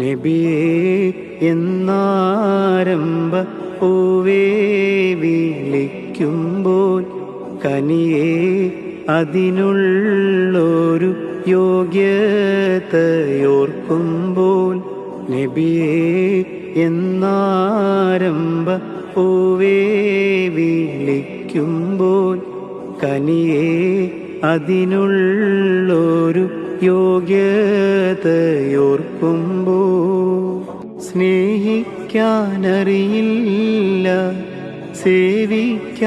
നബിയേ എന്നാരംഭ പൂവേ വിളിക്കുമ്പോൾ കനിയേ അതിനുള്ളൊരു യോഗ്യതയോർക്കുമ്പോൾ നബിയേ എന്നാരംഭ പൂവേ വിളിക്കുമ്പോൾ കനിയേ അതിനുള്ളൊരു യോഗ്യതയോർക്കുമ്പോ സ്നേഹിക്കാനറിയില്ല സേവിക്കാനന്നില്ല.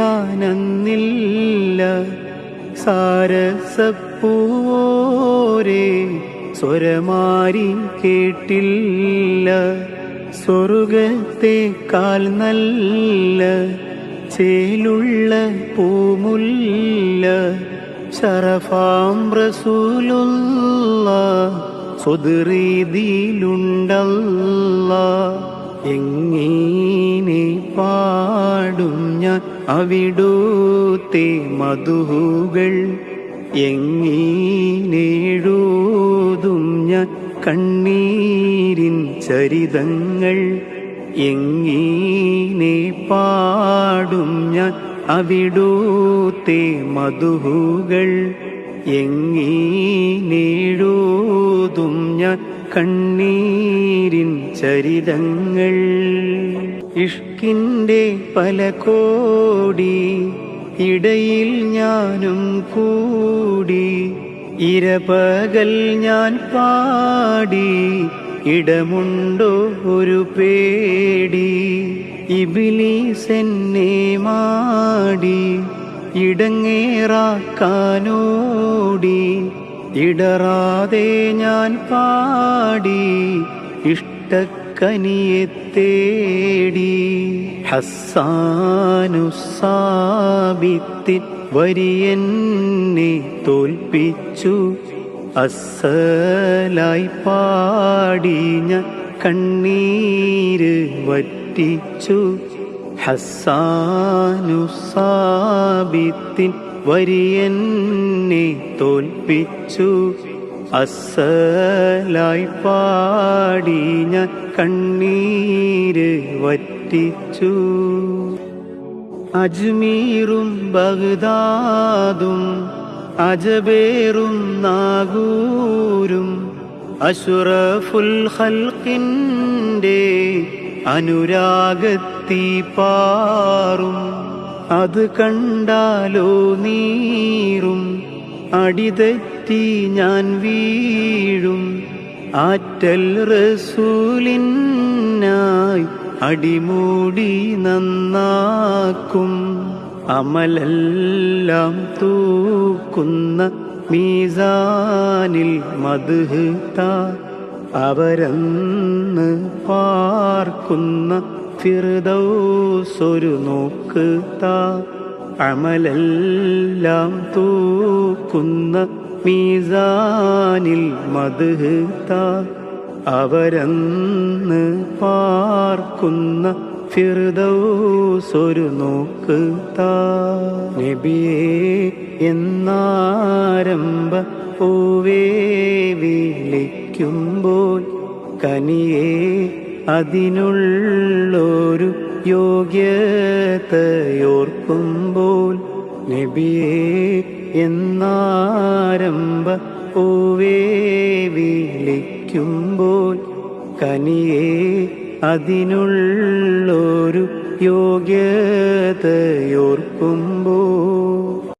സാരസപ്പൂവോരേ സ്വരമാരി കേട്ടില്ല സ്വർഗത്തെക്കാൾ നല്ല ചേലുള്ള പൂമുല്ല. ശറഫാം റസൂലുള്ള സ്വദൃതിയിലുണ്ടല്ല എങ്ങനെ പാടും ഞാൻ അവിടൂത്തെ മധുകൾ എങ്ങീനേഴൂതും ഞാൻ കണ്ണീരിൻ ചരിതങ്ങൾ എങ്ങീനെ പാടും ഞാൻ അവിടൂത്തെ മധുകൾ എങ്ങീനെഴുതും ഞാൻ കണ്ണീരിൻ ചരിതങ്ങൾ. ഇഷ്കിന്റെ പല കോടി ഇടയിൽ ഞാനും കൂടി. ഇരപകൽ ഞാൻ പാടി ഇടമുണ്ടോ ഒരു പേടി. ഇബിലീസെന്നെ മാടി ഇടങ്ങേറാക്കാനോടി. ഇടറാതെ ഞാൻ പാടി ഇഷ്ടക്കനിയെ തേടി. ഹസ്സാനുസാബിത്തിൻ വരിയെന്നെ തോൽപ്പിച്ചു. അസലായി പാടി ഞാൻ കണ്ണീര് വറ്റിച്ചു ഹസാനുസാബിത്തിൻ വരിയെന്നെ തോൽപ്പിച്ചു. അസലായി പാടി ഞാൻ കണ്ണീര് വറ്റിച്ചു. അജ്മീറും ബഗ്ദാദും അജബേറും നാഗൂരും അഷുറഫുൽ ഖൽക്കിന്റെ അനുരാഗത്തി പാറും. അത് കണ്ടാലോ നീറും. അടിതെറ്റി ഞാൻ വീഴും. ആറ്റൽ റസൂലിനായി അടിമൂടി നന്നാക്കും. അമലെല്ലാം തൂക്കുന്ന മീസാനിൽ മധുഹത്ത അവരന്ന് പാർക്കുന്ന ഫിർദൗസൊരു താ. അമലെല്ലാം തൂക്കുന്ന മീസാനിൽ മധുഹത്ത അവരന്ന് പാർക്കുന്ന ഫിർദൗസൊരു താ. നബിയേ എന്നാരംഭ പൂവേ വിളിക്കുമ്പോൾ കനിയെ അതിനുള്ളൊരു യോഗ്യതയോർക്കുമ്പോൾ നബിയെ എന്നാരംഭ പൂവേ വിളിക്കുമ്പോൾ കനിയെ അതിനുള്ളൊരു യോഗ്യതയോർക്കുമ്പോൾ